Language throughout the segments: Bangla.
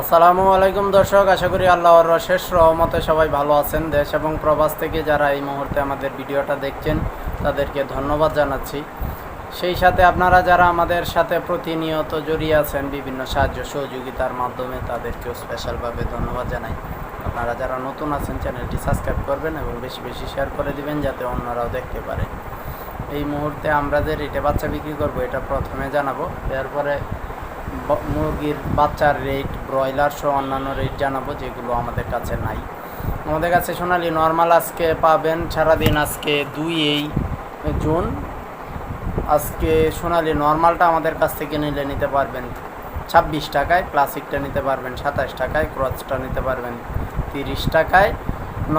আসসালামু আলাইকুম দর্শক, আশা করি আল্লাহর শেষ রহমতে সবাই ভালো আছেন দেশ এবং প্রবাস থেকে যারা এই মুহূর্তে আমাদের ভিডিওটা দেখছেন, তাদেরকে ধন্যবাদ জানাচ্ছি। সেই সাথে আপনারা যারা আমাদের সাথে প্রতিনিয়ত জড়িয়ে আছেন, বিভিন্ন সাহায্য সহযোগিতার মাধ্যমে তাদেরকেও স্পেশালভাবে ধন্যবাদ জানাই। আপনারা যারা নতুন আছেন, চ্যানেলটি সাবস্ক্রাইব করবেন এবং বেশি বেশি শেয়ার করে দিবেন, যাতে অন্যরাও দেখতে পারে। এই মুহূর্তে আমরা যে রেটে বাচ্চা বিক্রি করব, এটা প্রথমে জানাব। এরপরে মুরগির বাচ্চার রেট ব্রয়লার সহ অন্যান্য রেট জানাব, যেগুলো আমাদের কাছে নাই। আমাদের কাছে সোনালি নর্মাল আজকে পাবেন, সারাদিন আজকে দুই এই জুন। আজকে সোনালি নর্মালটা আমাদের কাছ থেকে নিলে নিতে পারবেন ছাব্বিশ টাকায় ক্লাসিকটা নিতে পারবেন সাতাশ টাকায় ক্রসটা নিতে পারবেন তিরিশ টাকায়।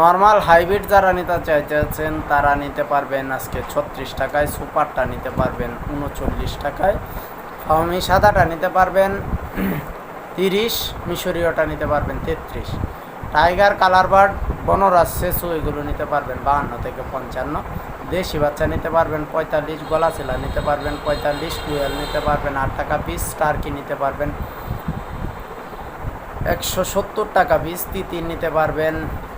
নর্মাল হাইব্রিড যারা নিতে চাইতেছেন, তারা নিতে পারবেন আজকে ছত্রিশ টাকায়, সুপারটা নিতে পারবেন উনচল্লিশ টাকায়। ফাউমি সাদাটা নিতে পারবেন তিরিশ মিশরীয়টা নিতে পারবেন তেত্রিশ টাইগার কালার বার্ড বনরাজ সেসু এগুলো নিতে পারবেন বাহান্ন থেকে পঞ্চান্ন দেশি বাচ্চা নিতে পারবেন পঁয়তাল্লিশ গলাচিলা নিতে পারবেন পঁয়তাল্লিশ কুয়েল নিতে পারবেন আট টাকা পিস টার্কি নিতে পারবেন একশো সত্তর টাকা পিস তিতির নিতে পারবেন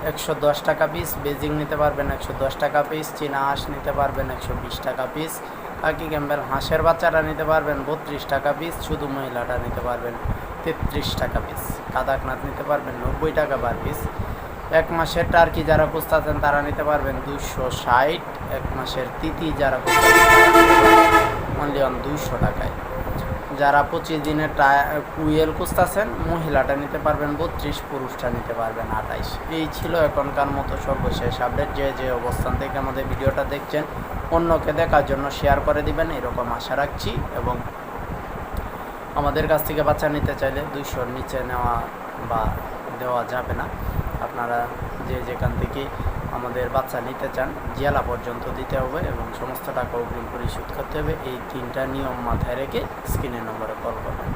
একশো দশ টাকা পিস বেজিং নিতে পারবেন একশো দশ টাকা পিস চীনা হাঁস নিতে পারবেন একশো বিশ টাকা পিস কাকি ক্যাম্বেল হাঁসের বাচ্চাটা নিতে পারবেন বত্রিশ টাকা পিস, শুধু মহিলাটা নিতে পারবেন তেত্রিশ টাকা পিস। কাদাকনাথ নিতে পারবেন নব্বই টাকা পার পিস। এক মাসের টার্কি যারা খুঁজতেছেন তারা নিতে পারবেন দুশো ষাট। এক মাসের তিতি যারা অনলি অন দুইশো টাকায়। যারা পঁচিশ দিনের টা- কুয়েল খুঁজতেছেন, মহিলাটা নিতে পারবেন বত্রিশ, পুরুষটা নিতে পারবেন আঠাইশ। এই ছিল এখনকার মতো সর্বশেষ আপডেট। যে যে অবস্থান থেকে আমাদের ভিডিওটা দেখছেন, অন্যকে দেখার জন্য শেয়ার করে দিবেন, এরকম আশা রাখছি। এবং আমাদের কাছ থেকে বাচ্চা নিতে চাইলে দুইশোর নিচে নেওয়া বা দেওয়া যাবে না। আপনারা যে, যেখান থেকে আমাদের বাচ্চা নিতে চান, জেলা পর্যন্ত দিতে হবে এবং সমস্ত টাকা অগ্রিম পরিশোধ করতে হবে। এই তিনটা নিয়ম মাথায় রেখে স্ক্রিনের নম্বরে কল করবেন।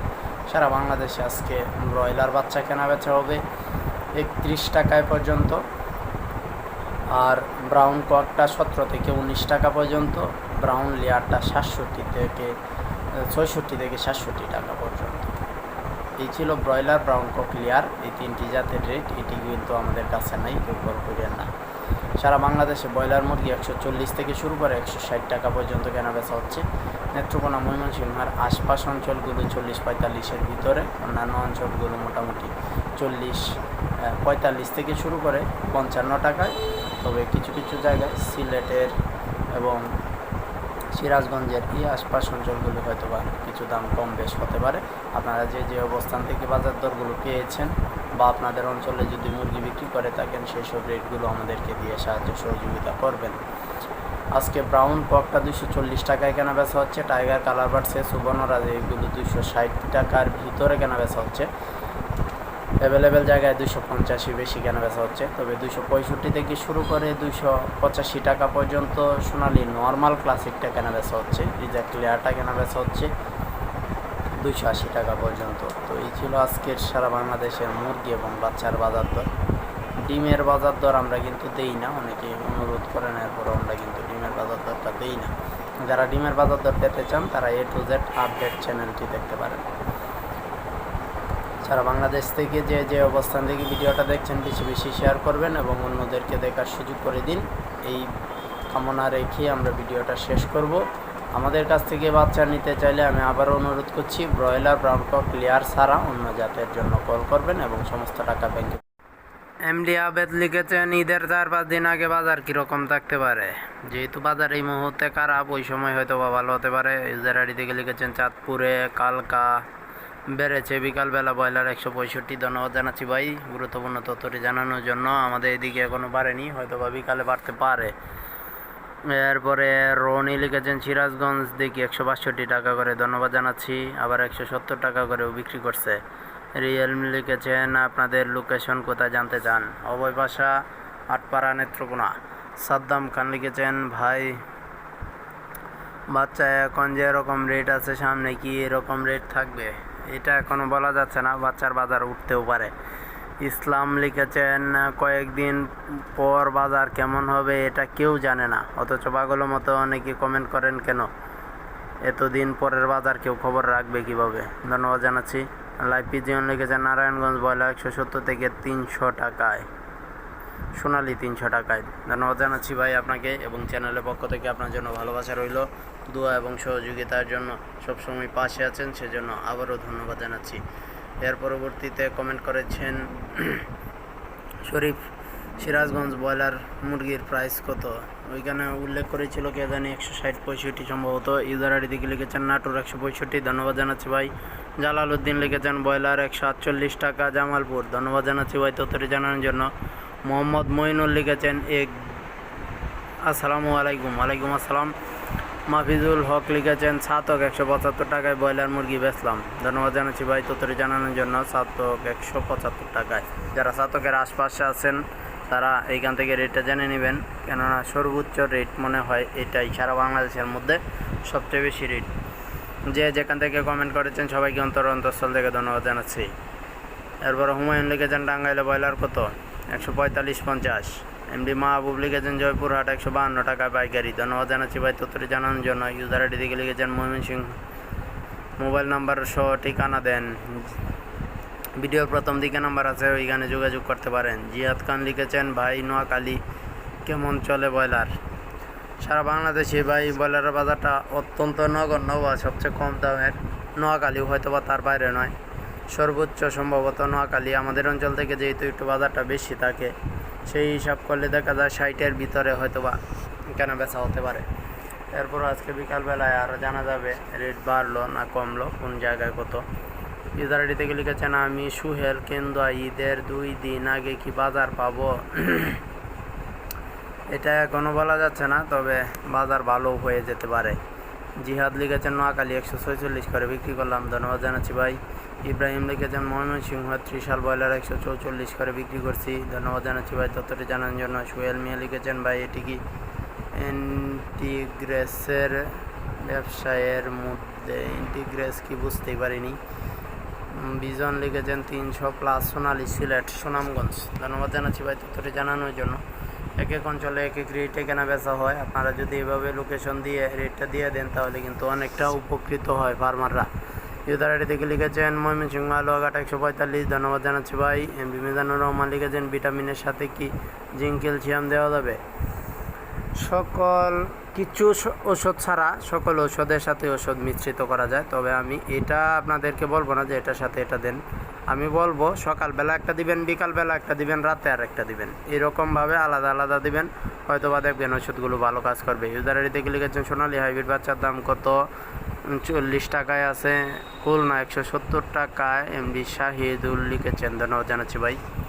সারা বাংলাদেশে আজকে ব্রয়লার বাচ্চা কেনা বেচা হবে একত্রিশ টাকায় পর্যন্ত আর ব্রাউন ককটা সতেরো থেকে উনিশ টাকা পর্যন্ত, ব্রাউন লেয়ারটা সাতষট্টি থেকে ছয়ষট্টি থেকে সাতষট্টি টাকা পর্যন্ত। এই ছিল ব্রয়লার, ব্রাউন কক লেয়ার। এই তিনটি জাতের রেট, এটি কিন্তু আমাদের কাছে নাই, কেউ করিয়েন না। সারা বাংলাদেশে ব্রয়লার মুরগি একশো চল্লিশ থেকে শুরু করে একশো ষাট টাকা পর্যন্ত কেনা বেচা হচ্ছে। নেত্রকোনা ময়মনসিংহের আশপাশ অঞ্চলগুলো চল্লিশ পঁয়তাল্লিশের ভিতরে, অন্যান্য অঞ্চলগুলো মোটামুটি চল্লিশ পঁয়তাল্লিশ থেকে শুরু করে পঞ্চান্ন টাকায়। তবে কিছু কিছু জায়গায় সিলেটের এবং সিরাজগঞ্জের এই আশপাশ অঞ্চলগুলো হয়তো বা কিছু দাম কম বেশ হতে পারে। আপনারা যে যে অবস্থান থেকে বাজার দরগুলো পেয়েছেন বা আপনাদের অঞ্চলে যদি মুরগি বিক্রি করে থাকেন সেই সব রেটগুলো আমাদেরকে দিয়ে সাহায্য সহযোগিতা করবেন। আজকে ব্রাউন পকটা দুশো চল্লিশ টাকায় কেনা বেচা হচ্ছে। টাইগার কালার বার্ডসে সুবর্ণরাজ এইগুলো দুশো ষাট টাকার ভিতরে কেনা বেচা হচ্ছে। অ্যাভেলেবেল জায়গায় দুশো পঞ্চাশি বেশি কেনা বেচা হচ্ছে। তবে দুশো পঁয়ষট্টি থেকে শুরু করে দুশো পঁচাশি টাকা পর্যন্ত সোনালি নর্মাল ক্লাসিকটা কেনা বেচা হচ্ছে। রিজা ক্লিয়ারটা কেনা বেচা হচ্ছে। দুইশো আশি টাকা পর্যন্ত। তো এই ছিল আজকের সারা বাংলাদেশের মুরগি এবং বাচ্চার বাজার দর। ডিমের বাজার দর আমরা কিন্তু দেই না, অনেকে অনুরোধ করেন এরপর আমরা কিন্তু ডিমের বাজার দরটা দেই না। যারা ডিমের বাজার দর পেতে চান, তারা এ টু জেড আপডেট চ্যানেলটি দেখতে পারেন। সারা বাংলাদেশ থেকে যে যে অবস্থান থেকে ভিডিওটা দেখছেন, বেশি বেশি শেয়ার করবেন এবং অন্যদেরকে দেখার সুযোগ করে দিন। এই কামনা রেখে আমরা ভিডিওটা শেষ করব। আমাদের কাছ থেকে বাচ্চা নিতে চাইলে আমি আবারও অনুরোধ করছি, ব্রয়লার ব্রাউন কক ক্লিয়ার ছাড়া অন্য জাতের জন্য কল করবেন এবং সমস্ত টাকা ব্যাংকে। এমডি আবেদ লিখেছেন, ঈদের চার পাঁচ দিন আগে বাজার কীরকম থাকতে পারে? যেহেতু বাজার এই মুহূর্তে খারাপ, ওই সময় হয়তো বা ভালো হতে পারে। ইউজার আইডি থেকে লিখেছেন, চাঁদপুরে কালকা বেড়েছে, বিকালবেলা ব্রয়লার একশো পঁয়ষট্টি। ধন্যবাদ জানাচ্ছি ভাই, গুরুত্বপূর্ণ তথ্যটি জানানোর জন্য। আমাদের এদিকে এখনও বাড়েনি হয়তো বা বিকালে বাড়তে পারে। এরপরে রনি লিখেছেন, সিরাজগঞ্জ দেখি একশো বাষট্টি টাকা করে ধন্যবাদ জানাচ্ছি, আবার একশো সত্তর টাকা করেও বিক্রি করছে। রিয়েলমি লিখেছেন, আপনাদের লোকেশন কোথায় জানতে চান? অভয় ভাষা আটপাড়া, নেত্রকোনা। সাদ্দাম খান লিখেছেন, ভাই, বাচ্চা, এখন যে এরকম রেট আছে সামনে কি এরকম রেট থাকবে? এটা এখনও বলা যাচ্ছে না, বাচ্চার বাজার উঠতেও পারে। ইসলাম লিখেছেন, কয়েকদিন পর বাজার কেমন হবে এটা কেউ জানে না। অথচ পাগলের মতো অনেকে কমেন্ট করেন, কেন? এতদিন পরের বাজার কেউ খবর রাখবে কীভাবে? ধন্যবাদ জানাচ্ছি। লাইভ পিজিয়ন লিখেছেন, নারায়ণগঞ্জ বয়লা একশো সত্তর থেকে তিনশো টাকায়। সোনালি তিনশো টাকায়। ধন্যবাদ জানাচ্ছি ভাই আপনাকে এবং চ্যানেলের পক্ষ থেকে আপনার জন্য ভালোবাসা রইল, দোয়া এবং সহযোগিতার জন্য সবসময় পাশে আছেন, সেজন্য আবারও ধন্যবাদ জানাচ্ছি। এর পরবর্তীতে কমেন্ট করেছেন শরীফ সিরাজগঞ্জ ব্রয়লার মুরগির প্রাইস কত? ওইখানে উল্লেখ করেছিল কে জানি একশো ষাট পঁয়ষট্টি সম্ভবত। ইউজার আইডি থেকে লিখেছেন, নাটোর একশো পঁয়ষট্টি, ধন্যবাদ জানাচ্ছি ভাই। জালাল উদ্দিন লিখেছেন, ব্রয়লার একশো আটচল্লিশ টাকা, জামালপুর। ধন্যবাদ জানাচ্ছি ভাই তথ্যটি জানানোর জন্য। মোহাম্মদ মইনুল লিখেছেন এক আসসালামু আলাইকুম। ওয়ালাইকুম আসসালাম। মাফিজুল হক লিখেছেন, ছাতক একশো পঁচাত্তর টাকায় ব্রয়লার মুরগি বেচলাম। ধন্যবাদ জানাচ্ছি ভাই তথ্যটি জানানোর জন্য, ছাতক একশো পঁচাত্তর টাকায়। যারা ছাতকের আশপাশে আছেন, তারা এইখান থেকে রেটটা জেনে নেবেন। কেননা সর্বোচ্চ রেট মনে হয় এটাই সারা বাংলাদেশের মধ্যে সবচেয়ে বেশি রেট। যে যেখান থেকে কমেন্ট করেছেন, সবাইকে অন্তর অন্তঃস্থল থেকে ধন্যবাদ জানাচ্ছি। এরপর হুমায়ুন লিখেছেন, টাঙ্গাইলে ব্রয়লার কত? একশো পঁয়তাল্লিশ পঞ্চাশ। এমডি মাহবুব লিখেছেন, জয়পুরহাট একশো বাহান্ন টাকা পাইকারি। ধন্যবাদ জানাচ্ছি ভাই তথ্যটি জানানোর জন্য। ইউজার আইডি থেকে লিখেছেন, ময়মনসিংহ মোবাইল নাম্বার সহ ঠিকানা দেন। ভিডিওর প্রথম দিকে নাম্বার আছে, ওইখানে যোগাযোগ করতে পারেন। জিয়াদ খান লিখেছেন, ভাই, নোয়াখালী কেমন চলে ব্রয়লার? সারা বাংলাদেশে ভাই ব্রয়লারের বাজারটা অত্যন্ত নগণ্য বা সবচেয়ে কম দামের। নোয়াখালী হয়তো বা তার বাইরে নয়। সর্বোচ্চ সম্ভবত নোয়াখালী। আমাদের অঞ্চল থেকে যেহেতু একটু বাজারটা বেশি থাকে সেই হিসাব করলে দেখা যায় ষাটের ভিতরে হয়তো বা কেনা বেচা হতে পারে। এরপর আজকে বিকালবেলায় আরও জানা যাবে রেট বাড়লো না কমলো, কোন জায়গায় কত। আইডি থেকে লিখেছেন আমি সুহেল কেন্দুয়া, ঈদের দুই দিন আগে কি বাজার পাবো? এটা এখনও বলা যাচ্ছে না, তবে বাজার ভালো হয়ে যেতে পারে। জিহাদ লিখেছেন নোয়াখালী একশো ছয়চল্লিশ করে বিক্রি করলাম। ধন্যবাদ জানাচ্ছি ভাই। ইব্রাহিম লিখেছেন ময়মনসিংহ, ত্রিশাল ব্রয়লার একশো চৌচল্লিশ করে বিক্রি করছি। ধন্যবাদ জানাচ্ছি ভাই তথ্যটি জানার জন্য। সোহেল মিয়া লিখেছেন ভাই, এটি কি ইন্টিগ্রেসের ব্যবসায়ের মধ্যে? ইন্টিগ্রেস কি বুঝতেই পারিনি। বিজন লিখেছেন তিনশো প্লাস সোনালি সিলেট, সুনামগঞ্জ। ধন্যবাদ জানাচ্ছি ভাই তথ্যটি জানানোর জন্য। এক এক অঞ্চলে এক এক রেটে কেনা বেচা হয়। আপনারা যদি এভাবে লোকেশন দিয়ে রেটটা দিয়ে দেন, তাহলে কিন্তু অনেকটা উপকৃত হয় ফার্মাররা। ইউজার আইডি থেকে লিখেছেন, ময়মনসিংহ আলুয়াঘাট একশো পঁয়তাল্লিশ। ধন্যবাদ জানাচ্ছি ভাই। এমপি মিজানুর রহমান লিখেছেন, ভিটামিনের সাথে কি জিঙ্ক, ক্যালসিয়াম দেওয়া যাবে? সকল কিছু ওষুধ ছাড়া সকল ওষুধের সাথে ওষুধ মিশ্রিত করা যায়। তবে আমি এটা আপনাদেরকে বলব না যে এটার সাথে এটা দেন। আমি বলব, সকালবেলা একটা দিবেন, বিকালবেলা একটা দিবেন, রাতে আর একটা দিবেন। এরকমভাবে আলাদা আলাদা দিবেন। হয়তো বা দেখবেন ওষুধগুলো ভালো কাজ করবে। ইউজার আইডি লিখেছেন, সোনালি হাইব্রিড বাচ্চার দাম কত? চল্লিশ টাকায় আছে। খুলনা একশো সত্তর টাকায়। এমডি শাহিদুল লিখেছেন। ধন্যবাদ জানাচ্ছি ভাই।